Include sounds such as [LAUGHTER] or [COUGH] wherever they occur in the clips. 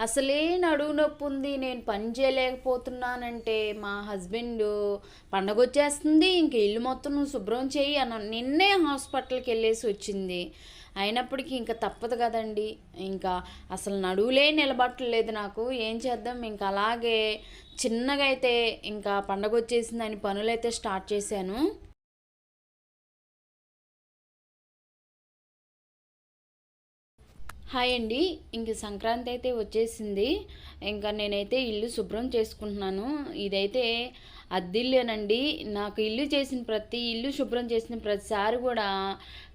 అసలే నడువు నొప్పి ఉంది నేను పని చేయలేకపోతున్నానంటే మా హస్బెండ్ పండగ వచ్చేస్తుంది ఇంక ఇల్లు మొత్తం నువ్వు శుభ్రం చేయి అన్న నిన్నే హాస్పిటల్కి వెళ్ళేసి వచ్చింది. అయినప్పటికీ ఇంకా తప్పదు కదండి. ఇంకా అసలు నడువులే నిలబట్టలేదు నాకు. ఏం చేద్దాం? ఇంకా అలాగే చిన్నగా అయితే ఇంకా పండగ వచ్చేసిందని పనులైతే స్టార్ట్ చేశాను. హాయ్ అండి. ఇంక సంక్రాంతి అయితే వచ్చేసింది. ఇంకా నేనైతే ఇల్లు శుభ్రం చేసుకుంటున్నాను. ఇదైతే అద్దిల్లేనండి. నాకు ఇల్లు చేసిన ప్రతి ఇల్లు శుభ్రం చేసిన ప్రతిసారి కూడా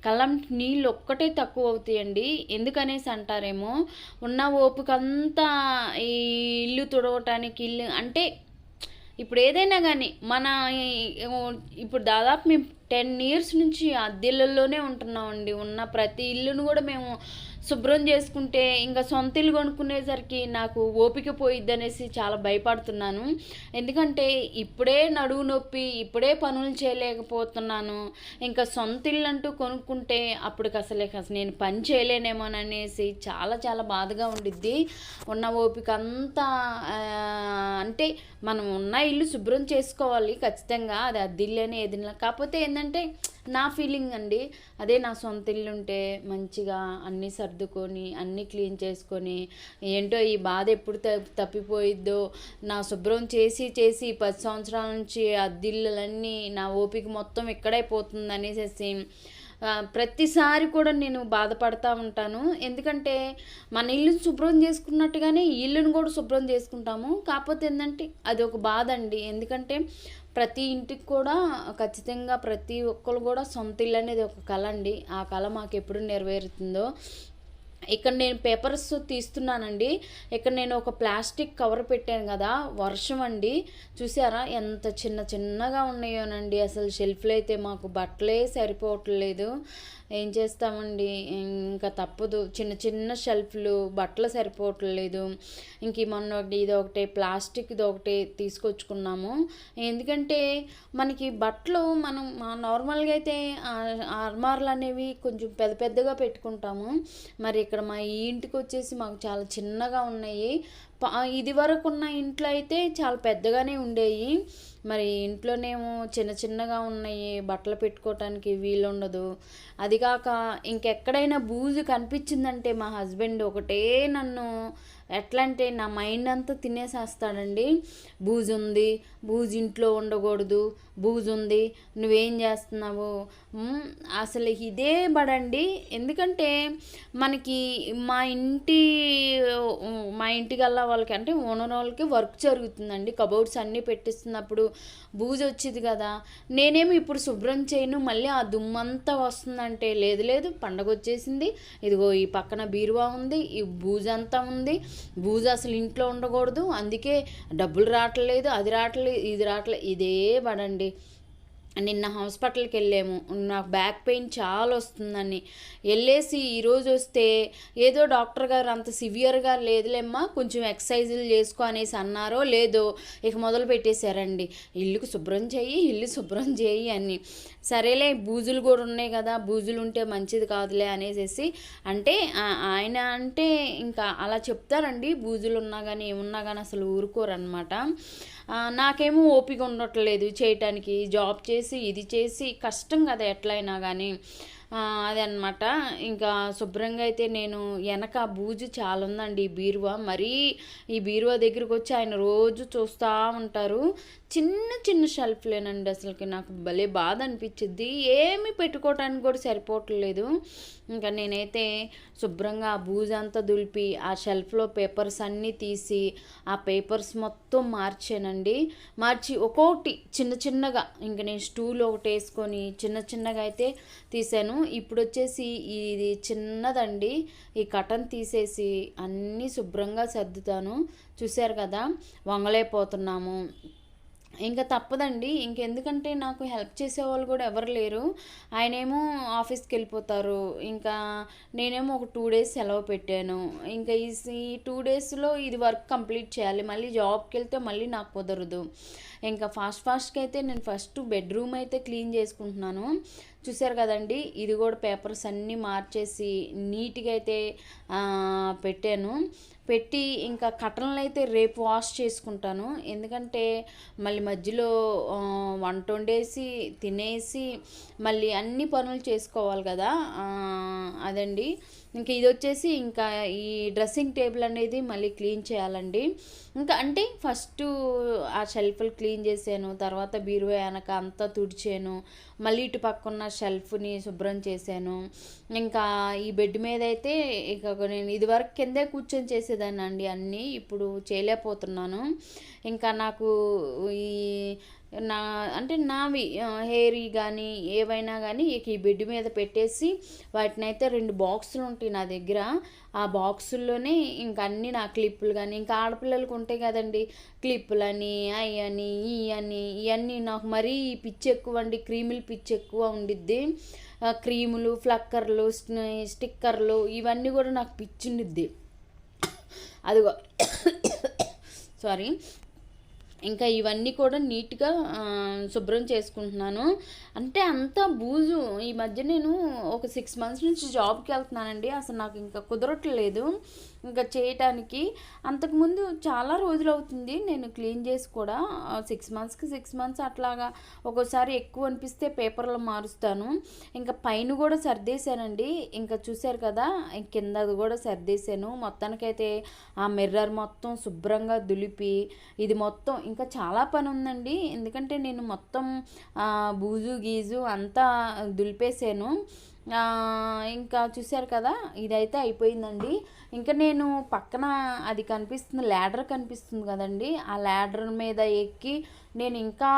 కళ్ళం నీళ్ళు ఒక్కటే తక్కువ అవుతాయండి. ఎందుకనేసి అంటారేమో ఉన్న ఓపిక అంతా ఈ ఇల్లు తుడవటానికి ఇల్లు అంటే ఇప్పుడు ఏదైనా కానీ మన ఇప్పుడు దాదాపు మేము టెన్ ఇయర్స్ నుంచి అద్దెళ్ళల్లోనే ఉంటున్నామండి. ఉన్న ప్రతి ఇల్లును కూడా మేము శుభ్రం చేసుకుంటే ఇంకా సొంత ఇల్లు కొనుక్కునేసరికి నాకు ఓపిక పోయిద్ది అనేసి చాలా భయపడుతున్నాను. ఎందుకంటే ఇప్పుడే నడువు నొప్పి ఇప్పుడే పనులు చేయలేకపోతున్నాను. ఇంకా సొంత ఇల్లు అంటూ కొనుక్కుంటే అప్పటికి అసలే అసలు నేను పని చేయలేనేమోననేసి చాలా చాలా బాధగా ఉండిద్ది. ఉన్న ఓపిక అంతా అంటే మనం ఉన్న ఇల్లు శుభ్రం చేసుకోవాలి ఖచ్చితంగా. అది అద్దిల్లేనే ఏదిన. కాకపోతే ఏంటంటే నా ఫీలింగ్ అండి. అదే నా సొంత ఇల్లు ఉంటే మంచిగా అన్నీ సర్దుకొని అన్నీ క్లీన్ చేసుకొని ఏంటో ఈ బాధ ఎప్పుడు త తప్పిపోయిద్దో నా శుభ్రం చేసి చేసి పది సంవత్సరాల నుంచి అద్దిళ్ళలన్నీ నా ఓపిక మొత్తం ఇక్కడే పోతుంది అనేసి ప్రతిసారి కూడా నేను బాధపడతా ఉంటాను. ఎందుకంటే మన ఇల్లుని శుభ్రం చేసుకున్నట్టుగానే ఇల్లును ఇల్లుని కూడా శుభ్రం చేసుకుంటాము. కాకపోతే ఏంటంటే అది ఒక బాధ అండి. ఎందుకంటే ప్రతి ఇంటికి కూడా ఖచ్చితంగా ప్రతి ఒక్కరు కూడా సొంత ఇల్లు అనేది ఒక కళ అండి. ఆ కళ మాకు ఎప్పుడు నెరవేరుతుందో. ఇక్కడ నేను పేపర్స్ తీస్తున్నానండి. ఇక్కడ నేను ఒక ప్లాస్టిక్ కవర్ పెట్టాను కదా వర్షం అండి. చూసారా ఎంత చిన్న చిన్నగా ఉన్నాయోనండి. అసలు షెల్ఫ్లో అయితే మాకు బట్టలే సరిపోవట్లేదు. ఏం చేస్తామండి? ఇంకా తప్పదు. చిన్న చిన్న షెల్ఫ్లు బట్టలు సరిపోవట్లేదు. ఇంక మొన్న ఒకటి ఇది ఒకటి ప్లాస్టిక్ది ఒకటి తీసుకొచ్చుకున్నాము. ఎందుకంటే మనకి బట్టలు మనం మా- నార్మల్గా అయితే అర్మార్లు అనేవి కొంచెం పెద్ద పెద్దగా పెట్టుకుంటాము. మరి ఇక్కడ మా ఈ ఇంటికి వచ్చేసి మాకు చాలా చిన్నగా ఉన్నాయి. ఇది వరకు ఉన్న ఇంట్లో అయితే చాలా పెద్దగానే ఉండేవి మరి ఇంట్లోనేమో చిన్న చిన్నగా ఉన్నాయి బట్టలు పెట్టుకోవటానికి వీలు ఉండదు అది కాక ఇంకెక్కడైనా బూజు కనిపించిందంటే మా హస్బెండ్ ఒకటే నన్ను ఎట్లా అంటే నా మైండ్ అంతా తినేసేస్తాడండి. బూజు ఉంది బూజు ఇంట్లో ఉండకూడదు బూజు ఉంది నువ్వేం చేస్తున్నావు? అసలు ఇదే బడండి. ఎందుకంటే మనకి మా ఇంటి మా ఇంటికల్లా వాళ్ళకి అంటే ఓనర్ వాళ్ళకి వర్క్ జరుగుతుందండి. కబోర్డ్స్ అన్నీ పెట్టిస్తున్నప్పుడు బూజు వచ్చేది కదా. నేనేమి ఇప్పుడు శుభ్రం చేయను మళ్ళీ ఆ దుమ్మంతా వస్తుందంటే లేదు లేదు పండగ వచ్చేసింది. ఇదిగో ఈ పక్కన బీరువా ఉంది ఈ బూజు అంతా ఉంది. బూజు అసలు ఇంట్లో ఉండకూడదు అందుకే డబ్బులు రావట్లేదు అది రావట్లేదు ఇది రావట్లేదు ఇదే పడండి నిన్న హాస్పిటల్కి వెళ్ళాము నాకు బ్యాక్ పెయిన్ చాలా వస్తుందని వెళ్ళేసి ఈరోజు వస్తే ఏదో డాక్టర్ గారు అంత సివియర్గా లేదులేమ్మా కొంచెం ఎక్సర్సైజులు చేసుకో అనేసి అన్నారో లేదో ఇక మొదలు పెట్టేశారండి. ఇల్లుకు శుభ్రం చేయి ఇల్లు శుభ్రం చేయి అని. సరేలే బూజులు కూడా ఉన్నాయి కదా బూజులు ఉంటే మంచిది కాదులే అనేసి అంటే ఆయన అంటే ఇంకా అలా చెప్తారండి. బూజులు ఉన్నా కానీ ఏమున్నా కానీ అసలు ఊరుకోరనమాట నాకేమో ఓపిక ఉండట్లేదు చేయటానికి. జాబ్ చేసి ఇది చేసి కష్టం కదా ఎట్లయినా కానీ అది అనమాట ఇంకా శుభ్రంగా అయితే నేను వెనక బూజు చాలా ఉందండి ఈ బీరువా. మరీ ఈ బీరువా దగ్గరికి వచ్చి ఆయన రోజు చూస్తూ ఉంటారు. చిన్న చిన్న షెల్ఫ్లేనండి అసలుకి. నాకు భలే బాధ అనిపించింది ఏమి పెట్టుకోవటానికి కూడా సరిపోవట్లేదు. ఇంకా నేనైతే శుభ్రంగా ఆ బూజంతా దులిపి ఆ షెల్ఫ్లో పేపర్స్ అన్నీ తీసి ఆ పేపర్స్ మొత్తం మార్చానండి. మార్చి ఒక్కొక్కటి చిన్న చిన్నగా ఇంక నేను స్టూల్ ఒకటి వేసుకొని చిన్న చిన్నగా అయితే తీసాను. ఇప్పుడు వచ్చేసి ఇది చిన్నదండి. ఈ కటన్ తీసేసి అన్నీ శుభ్రంగా సర్దుతాను. చూశారు కదా వంగలైపోతున్నాము ఇంకా తప్పదండి. ఇంకెందుకంటే నాకు హెల్ప్ చేసేవాళ్ళు కూడా ఎవరు లేరు. ఆయనేమో ఆఫీస్కి వెళ్ళిపోతారు. ఇంకా నేనేమో ఒక టూ డేస్ సెలవు పెట్టాను. ఇంకా ఈ ఈ టూ డేస్లో ఇది వర్క్ కంప్లీట్ చేయాలి. మళ్ళీ జాబ్కి వెళ్తే మళ్ళీ నాకు కుదరదు. ఇంకా ఫాస్ట్ ఫాస్ట్గా అయితే నేను ఫస్ట్ బెడ్రూమ్ అయితే క్లీన్ చేసుకుంటున్నాను. చూసారు కదండి ఇది కూడా పేపర్స్ అన్నీ మార్చేసి నీట్గా అయితే పెట్టాను. పెట్టి ఇంకా కట్టలను అయితే రేపు వాష్ చేసుకుంటాను. ఎందుకంటే మళ్ళీ మధ్యలో వంట వండేసి తినేసి మళ్ళీ అన్ని పనులు చేసుకోవాలి కదా అదండి. ఇంకా ఇది వచ్చేసి ఇంకా ఈ డ్రెస్సింగ్ టేబుల్ అనేది మళ్ళీ క్లీన్ చేయాలండి. ఇంకా అంటే ఫస్ట్ ఆ షెల్ఫ్లు క్లీన్ చేశాను తర్వాత బీరువా వెనక అంతా తుడిచాను మళ్ళీ ఇటు పక్కన షెల్ఫ్ని శుభ్రం చేశాను ఇంకా ఈ బెడ్ మీద అయితే ఇక నేను ఇదివరకు కిందే కూర్చొని చేసేదాన్ని అండి అన్నీ ఇప్పుడు చేయలేకపోతున్నాను. ఇంకా నాకు ఈ నా అంటే నావి హెయిర్ కానీ ఏవైనా కానీ ఇక ఈ బెడ్ మీద పెట్టేసి వాటిని అయితే రెండు బాక్సులు ఉంటాయి నా దగ్గర. ఆ బాక్సుల్లోనే ఇంకా అన్ని నా క్లిప్పులు కానీ ఇంకా ఆడపిల్లలకు ఉంటాయి కదండి. క్లిప్పులని అవి అని ఈ అని ఇవన్నీ నాకు మరీ పిచ్చి ఎక్కువ అండి క్రీములు పిచ్చి ఎక్కువ ఉండిద్ది. క్రీములు ఫ్లక్కర్లు స్టిక్కర్లు ఇవన్నీ కూడా నాకు పిచ్చి ఉండిద్ది. అదిగో [COUGHS] సారీ. ఇంకా ఇవన్నీ కూడా నీట్గా శుభ్రం చేసుకుంటున్నాను. అంటే అంత బూజు ఈ మధ్య నేను ఒక సిక్స్ మంత్స్ నుంచి జాబ్కి వెళ్తున్నానండి. అసలు నాకు ఇంకా కుదరట్లేదు. ఇంకా చేయటానికి. అంతకుముందు చాలా రోజులు అవుతుంది నేను క్లీన్ చేసి కూడా. సిక్స్ మంత్స్కి సిక్స్ మంత్స్ అట్లాగా ఒక్కోసారి ఎక్కువ అనిపిస్తే పేపర్లో మారుస్తాను. ఇంకా పైన కూడా సర్దేశానండి. ఇంకా చూశారు కదా కింద అది కూడా సర్దేశాను. మొత్తానికైతే ఆ మిర్రర్ మొత్తం శుభ్రంగా దులిపి ఇది మొత్తం ఇంకా చాలా పని ఉందండి. ఎందుకంటే నేను మొత్తం బూజు గీజు అంతా దులిపేశాను. ఇంకా చూశారు కదా ఇదైతే అయిపోయిందండి. ఇంకా నేను పక్కన అది కనిపిస్తుంది ల్యాడర్ కనిపిస్తుంది కదండి. ఆ ల్యాడర్ మీద ఎక్కి నేను ఇంకా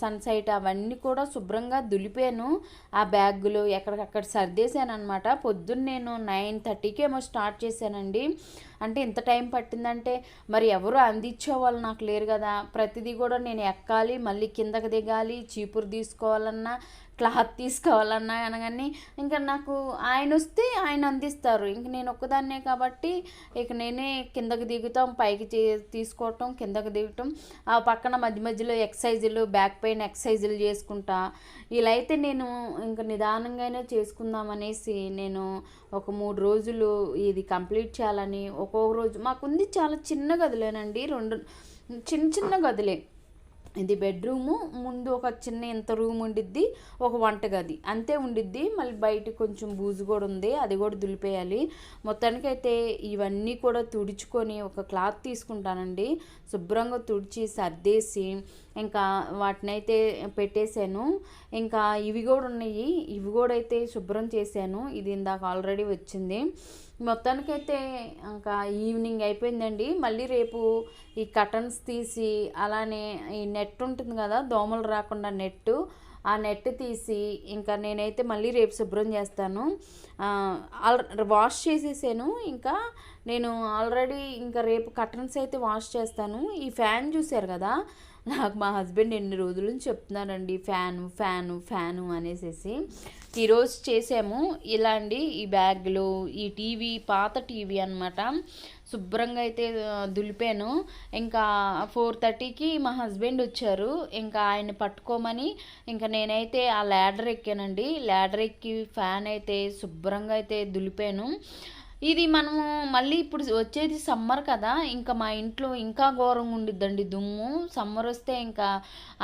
సన్సైట్ అవన్నీ కూడా శుభ్రంగా దులిపాను. ఆ బ్యాగులు ఎక్కడికక్కడ సర్దేశాను అనమాట పొద్దున్న నేను నైన్ థర్టీకి ఏమో స్టార్ట్ చేశానండి. అంటే ఇంత టైం పట్టిందంటే మరి ఎవరు అందించే వాళ్ళు నాకు లేరు కదా. ప్రతిదీ కూడా నేను ఎక్కాలి మళ్ళీ కిందకి దిగాలి చీపురు తీసుకోవాలన్నా క్లాత్ తీసుకోవాలన్నా అనగాని ఇంకా నాకు ఆయన వస్తే ఆయన అందిస్తారు. ఇంక నేను ఒక్కదాన్నే కాబట్టి ఇక నేనే కిందకి దిగుతాం పైకి చే- తీసుకోవటం కిందకి దిగటం. ఆ పక్కన మధ్య మధ్యలో ఎక్సైజులు బ్యాక్ పెయిన్ ఎక్సర్సైజులు చేసుకుంటా. ఇలా అయితే నేను ఇంకా నిదానంగానే చేసుకుందామనేసి నేను ఒక మూడు రోజులు ఇది కంప్లీట్ చేయాలని ఒక్కొక్క రోజు మాకుంది చాలా చిన్న గదిలేనండి. రెండు చిన్న చిన్న గదిలే. ఇది బెడ్రూము ముందు ఒక చిన్న ఇంత రూమ్ ఉండిద్ది ఒక వంటగది. అంతే ఉండిద్ది. మళ్ళీ బయట కొంచెం బూజు కూడా ఉంది అది కూడా దులిపేయాలి. మొత్తానికైతే ఇవన్నీ కూడా తుడుచుకొని ఒక క్లాత్ తీసుకుంటానండి. శుభ్రంగా తుడిచి సర్దేసి ఇంకా వాటిని అయితే పెట్టేశాను. ఇంకా ఇవి కూడా ఉన్నాయి. ఇవి కూడా అయితే శుభ్రం చేశాను. ఇది ఇందాక ఆల్రెడీ వచ్చింది. మొత్తానికైతే ఇంకా ఈవినింగ్ అయిపోయిందండి. మళ్ళీ రేపు ఈ కటన్స్ తీసి అలానే ఈ నెట్ ఉంటుంది కదా దోమలు రాకుండా నెట్ ఆ నెట్ తీసి ఇంకా నేనైతే మళ్ళీ రేపు శుభ్రం చేస్తాను. ఆల్ వాష్ చేసేసాను. ఇంకా నేను ఆల్రెడీ ఇంకా రేపు కర్టన్స్ అయితే వాష్ చేస్తాను. ఈ ఫ్యాన్ చూశారు కదా? నాకు మా హస్బెండ్ ఎన్ని రోజుల నుంచి చెప్తున్నారండి ఫ్యాను ఫ్యాను ఫ్యాను అనేసేసి. ఈరోజు చేసాము. ఇలా అండి ఈ బ్యాగ్లు ఈ టీవీ పాత టీవీ అనమాట శుభ్రంగా అయితే దులిపాను. ఇంకా ఫోర్ థర్టీకి మా హస్బెండ్ వచ్చారు. ఇంకా ఆయన పట్టుకోమని ఇంకా నేనైతే ఆ ల్యాడర్ ఎక్కానండి. ల్యాడర్ ఎక్కి ఫ్యాన్ అయితే శుభ్రంగా అయితే దులిపాను. ఇది మనము మళ్ళీ ఇప్పుడు వచ్చేది సమ్మర్ కదా ఇంకా మా ఇంట్లో ఇంకా ఘోరంగా ఉండిద్దండి దుమ్ము. సమ్మర్ వస్తే ఇంకా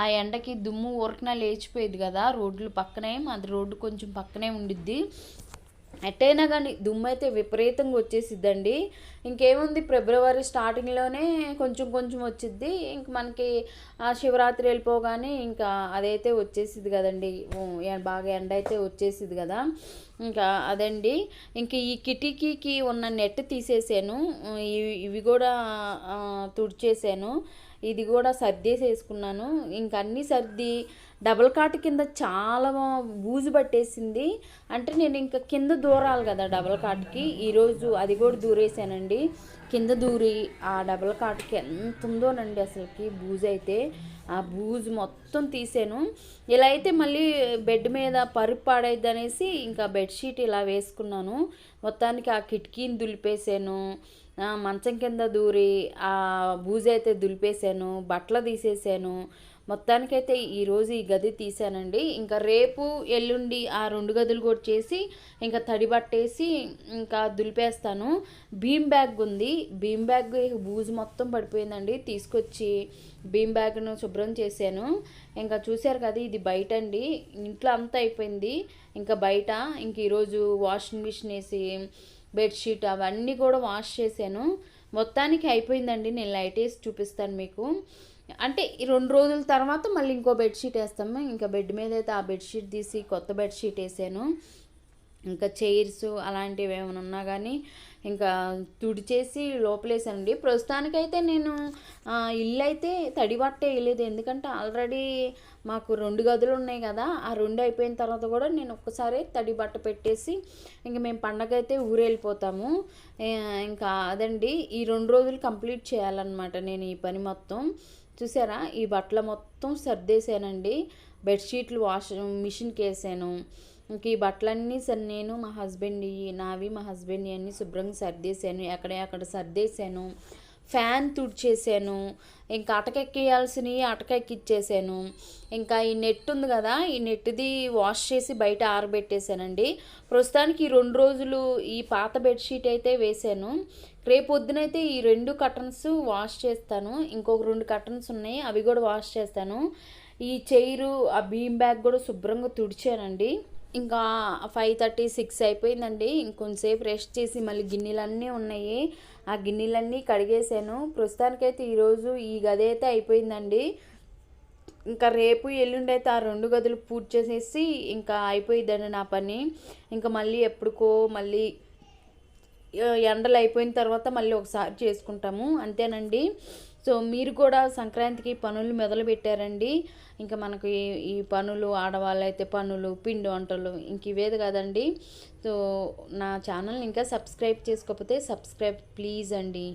ఆ ఎండకి దుమ్ము ఊరకనే లేచిపోయేది కదా రోడ్లు పక్కనే మాది రోడ్డు కొంచెం పక్కనే ఉండిద్ది. ఎట్టయినా కానీ దుమ్ము అయితే విపరీతంగా వచ్చేసిద్దండి. ఇంకేముంది ఫిబ్రవరి స్టార్టింగ్లోనే కొంచెం కొంచెం వచ్చిద్ది. ఇంక మనకి ఆ శివరాత్రి వెళ్ళిపోగానే ఇంకా అదైతే వచ్చేసిద్ది కదండి. బాగా ఎండ అయితే వచ్చేసిద్ది కదా. ఇంకా అదండి. ఇంక ఈ కిటికీకి ఉన్న నెట్ తీసేసాను. ఇవి ఇవి కూడా తుడిచేసాను. ఇది కూడా సర్దేసేసుకున్నాను. ఇంక అన్నీ సర్ది డబల్ కాట్ కింద చాలా బూజు పట్టేసింది. అంటే నేను ఇంకా కింద దూరాలి కదా డబల్ కాట్కి. ఈరోజు అది కూడా దూరేసానండి. కింద దూరి ఆ డబల్ కాట్కి ఎంత ఉందోనండి అసలుకి బూజు అయితే. ఆ బూజు మొత్తం తీసాను. ఇలా అయితే మళ్ళీ బెడ్ మీద పరుపు పాడైద్ది అనేసి ఇంకా బెడ్షీట్ ఇలా వేసుకున్నాను. మొత్తానికి ఆ కిటికీని దులిపేసాను. మంచం కింద దూరి ఆ బూజైతే దులిపేశాను బట్టలు తీసేసాను మొత్తానికైతే ఈరోజు ఈ గది తీసానండి ఇంకా రేపు ఎల్లుండి ఆ రెండు గదులు కూడా చేసి ఇంకా తడి బట్టేసి ఇంకా దులిపేస్తాను. భీమ్ బ్యాగ్ ఉంది. భీమ్ బ్యాగ్ బూజు మొత్తం పడిపోయిందండి. తీసుకొచ్చి భీమ్ బ్యాగ్ను శుభ్రం చేశాను. ఇంకా చూశారు కదా ఇది బయట అండి ఇంట్లో అంతా అయిపోయింది. ఇంకా బయట ఇంక ఈరోజు వాషింగ్ మిషన్ వేసి బెడ్షీట్ అవన్నీ కూడా వాష్ చేశాను. మొత్తానికి అయిపోయిందండి. నేను లైట్ వేసి చూపిస్తాను మీకు. అంటే ఈ రెండు రోజుల తర్వాత మళ్ళీ ఇంకో బెడ్షీట్ వేస్తాము. ఇంకా బెడ్ మీద అయితే ఆ బెడ్షీట్ తీసి కొత్త బెడ్షీట్ వేసాను. ఇంకా చైర్స్ అలాంటివి ఏమైనా ఉన్నా కానీ ఇంకా తుడిచేసి లోపలేసానండి. ప్రస్తుతానికైతే నేను ఇల్లు అయితే తడి బట్టే వేయలేదు. ఎందుకంటే ఆల్రెడీ మాకు రెండు గదులు ఉన్నాయి కదా ఆ రెండు అయిపోయిన తర్వాత కూడా నేను ఒక్కసారి తడి బట్ట పెట్టేసి ఇంకా మేము పండగ అయితే ఊరెళ్ళిపోతాము ఇంకా అదండి ఈ రెండు రోజులు కంప్లీట్ చేయాలన్నమాట నేను ఈ పని మొత్తం. చూసారా ఈ బట్టలు మొత్తం సర్దేశానండి. బెడ్షీట్లు వాష్ మిషన్కి వేసాను ఇంక ఈ బట్టలన్నీ సరే నేను మా హస్బెండ్ నావి మా హస్బెండ్ అన్నీ శుభ్రంగా సర్దేశాను. ఎక్కడ అక్కడ సర్దేశాను. ఫ్యాన్ తుడిచేసాను ఇంకా అటకెక్కేయాల్సినవి అటకెక్కిచ్చేసాను ఇంకా ఈ నెట్ ఉంది కదా ఈ నెట్ది వాష్ చేసి బయట ఆరబెట్టేశానండి. ప్రస్తుతానికి ఈ రెండు రోజులు ఈ పాత బెడ్షీట్ అయితే వేసాను రేపు పొద్దునైతే ఈ రెండు కటన్స్ వాష్ చేస్తాను. ఇంకొక రెండు కటన్స్ ఉన్నాయి అవి కూడా వాష్ చేస్తాను. ఈ చైరు ఆ బీమ్ బ్యాగ్ కూడా శుభ్రంగా తుడిచానండి. ఇంకా ఫైవ్ థర్టీ సిక్స్ అయిపోయిందండి. ఇంకొంచెంసేపు రెస్ట్ చేసి మళ్ళీ గిన్నెలన్నీ ఉన్నాయి. ఆ గిన్నెలన్నీ కడిగేసాను ప్రస్తుతానికైతే ఈరోజు ఈ గది అయితే అయిపోయిందండి. ఇంకా రేపు ఎల్లుండి అయితే ఆ రెండు గదులు పూర్తి చేసేసి ఇంకా అయిపోయిద్దండి నా పని. ఇంకా మళ్ళీ ఎప్పుడుకో మళ్ళీ ఎండలు అయిపోయిన తర్వాత మళ్ళీ ఒకసారి చేసుకుంటాము. అంతేనండి. సో మీరు కూడా సంక్రాంతికి పనులు మొదలు పెట్టారండి ఇంకా మనకు ఈ పనులు ఆడవాళ్ళు అయితే పనులు పిండి వంటలు ఇంక ఇవేది కదండి. సో నా ఛానల్ ఇంకా సబ్స్క్రైబ్ చేసుకోకపోతే సబ్స్క్రైబ్ ప్లీజ్ అండి.